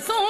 so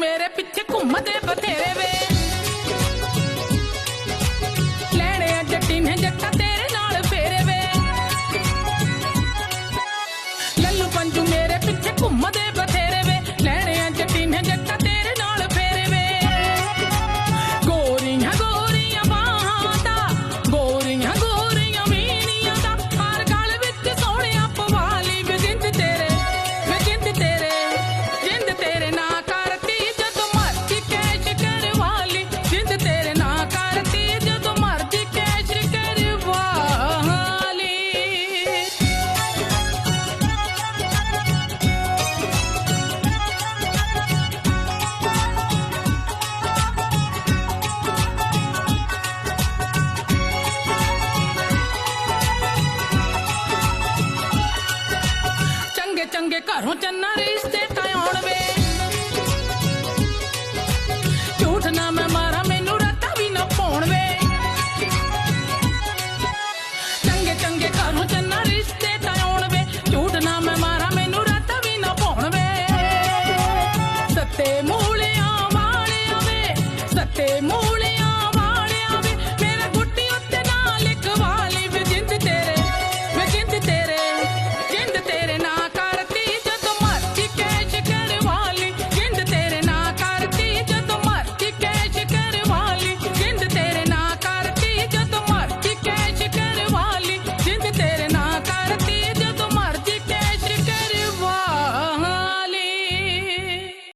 ਮੇਰੇ ਪਿੱਛੇ ਘੁੰਮਦੇ ਘਰੋਂ ਚੰਨਾ ਰਿਸ਼ਤੇ ਤਾਂ ਆਉਣ ਚੰਗੇ ਚੰਗੇ ਘਰੋਂ ਚੰਨਾ ਰਿਸ਼ਤੇ ਝੂਠ ਨਾ ਮੈਂ ਮਾਰਾਂ, ਮੈਨੂੰ ਰਾਤਾਂ ਵੀ ਨਾ ਪਾਉਣ ਵੇ। ਸੱਤੇ ਮੂਲਿਆਂ ਵਾਲਿਆਂ ਸੱਤੇ ਮੂਲਿਆਂ